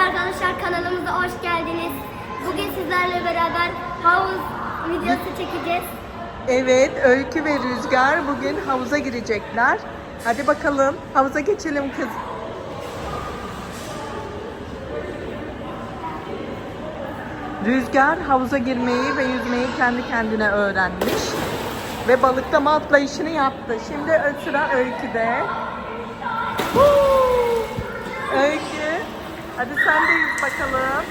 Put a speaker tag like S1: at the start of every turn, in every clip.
S1: arkadaşlar kanalımıza hoş geldiniz. Bugün sizlerle beraber havuz videosu çekeceğiz.
S2: Evet, Öykü ve Rüzgar bugün havuza girecekler. Hadi bakalım, havuza geçelim kız. Rüzgar havuza girmeyi ve yüzmeyi kendi kendine öğrenmiş. Ve balıklama atlayışını yaptı. Şimdi sıra Öykü'de. Huu! Öykü, hadi sen de yüz bakalım.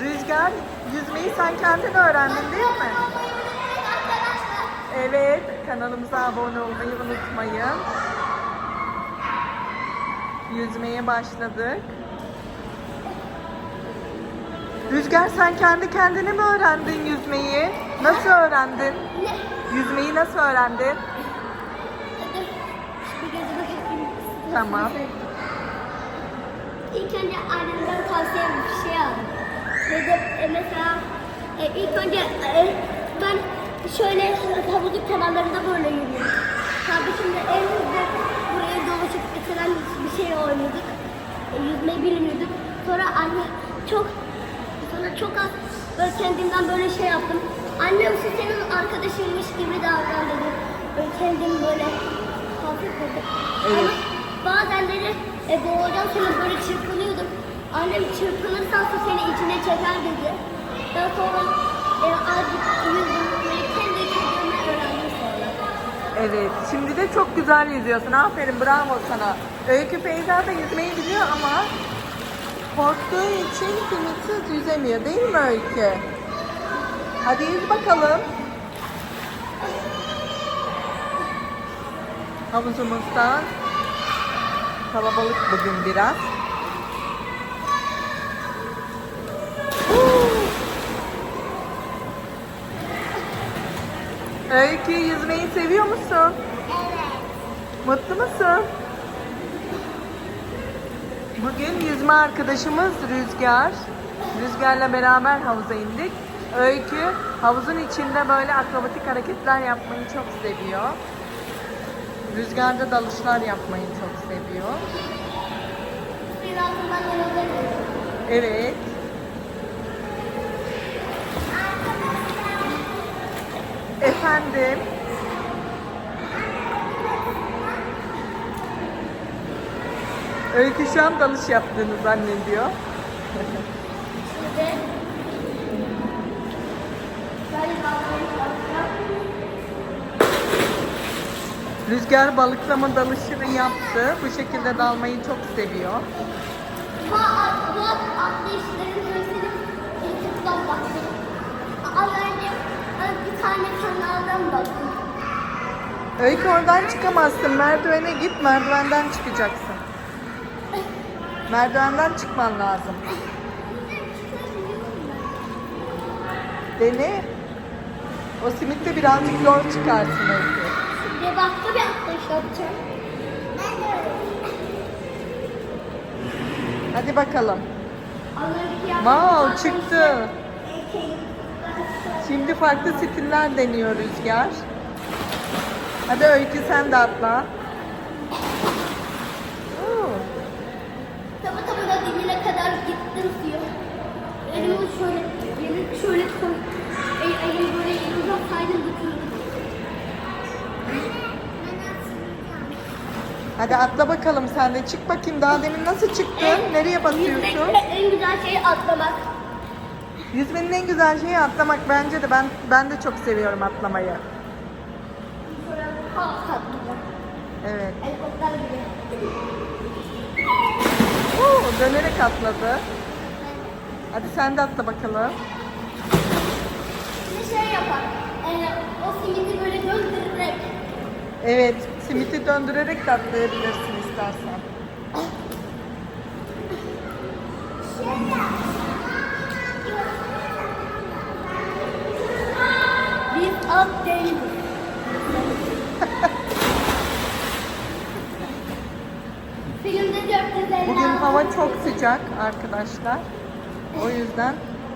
S2: Rüzgar, yüzmeyi sen kendin öğrendin değil mi? Evet, kanalımıza abone olmayı unutmayın. Yüzmeye başladık. Rüzgar sen kendi kendine mi öğrendin yüzmeyi? Nasıl öğrendin? Yüzmeyi nasıl öğrendin? Tamam.
S1: İlk önce annemden tavsiye bir şey aldım. Dedim e, mesela e, ilk önce e, ben şöyle havuzun kenarlarında böyle yürüyorum. Tabii şimdi elimizde buraya dolaşıp mesela bir şey. E, yüzmeyi bilmiyorduk. Sonra anne çok sonra çok az böyle kendimden böyle şey yaptım. Annem şu senin arkadaşınmış gibi davran dedi. Böyle kendim böyle hafif dedi.
S2: Evet.
S1: Ama e, boğulacağım sonra böyle çırpınıyordum. Annem çırpınırsan su seni içine çeker dedi. Ben sonra e, azıcık yüzdüm. Böyle kendi kendime öğrendim.
S2: Evet, şimdi de çok güzel yüzüyorsun. Aferin, bravo sana. Öykü Feyza da yüzmeyi biliyor ama korktuğu için simitsiz yüzemiyor değil mi Öykü? Hadi yüz bakalım. Havuzumuzda kalabalık bugün biraz. Öykü yüzmeyi seviyor musun?
S1: Evet.
S2: Mutlu musun? Bugün yüzme arkadaşımız Rüzgar. Rüzgar'la beraber havuza indik. Öykü havuzun içinde böyle akrobatik hareketler yapmayı çok seviyor. Rüzgar da dalışlar yapmayı çok seviyor.
S1: Suyun altından.
S2: Evet. Efendim. Öykü şu an dalış yaptığını zannediyor.
S1: Şimdi bakıyorum.
S2: Rüzgar balıklama dalışını yaptı. Bu şekilde dalmayı çok seviyor.
S1: Bu, atlayışların hepsini YouTube'dan baktım. Az bir tane kanaldan baktım.
S2: Öykü oradan çıkamazsın. Merdivene git. Merdivenden çıkacaksın. Merdivenden çıkman lazım. Dene. O simitte birazcık zor çıkarsın Öykü.
S1: Şimdi başka bir atlayış yapacağım.
S2: Hadi bakalım.
S1: Az önceki yaptığım
S2: Wow çıktı. Şimdi farklı stiller deniyor Rüzgar. Hadi Öykü sen de atla.
S1: Tabi tabi da dibine kadar gittim suya. Elimi şöyle, elimi şöyle koy. El, elimi böyle elimden saydım götürdüm.
S2: Hadi atla bakalım sen de çık bakayım. Daha demin nasıl çıktın? Nereye basıyorsun?
S1: En güzel şey atlamak.
S2: Yüzmenin en güzel şeyi atlamak bence de. Ben ben de çok seviyorum atlamayı. Evet.
S1: Helikopter gibi.
S2: Oo, dönerek atladı. Hadi sen de atla bakalım.
S1: Bir şey yapar. Ee, o simidi böyle döndürerek.
S2: Evet, simiti döndürerek de atlayabilirsin istersen.
S1: Biz at değiliz. Filmde 450
S2: Bugün hava çok sıcak arkadaşlar. O yüzden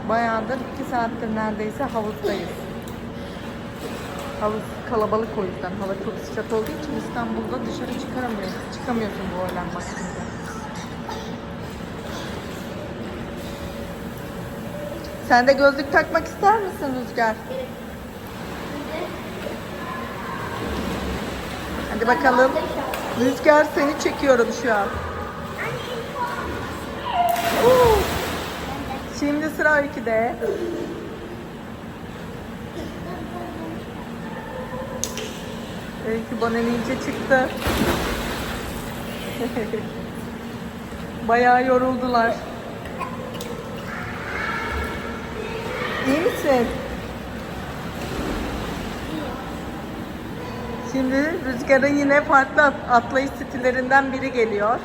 S2: bayağıdır iki saattir neredeyse havuzdayız. Havuz kalabalık o yüzden. Hava çok sıcak olduğu için İstanbul'da dışarı çıkaramıyorsun. Çıkamıyorsun bu öğlen vaktinde. Sen de gözlük takmak ister misin Rüzgar? Hadi bakalım. Rüzgar seni çekiyorum şu an. Şimdi sıra öyküde. Öykü bana iyice çıktı. Bayağı yoruldular. İyi misin? Şimdi Rüzgar'ın yine farklı at- atlayış stillerinden biri geliyor.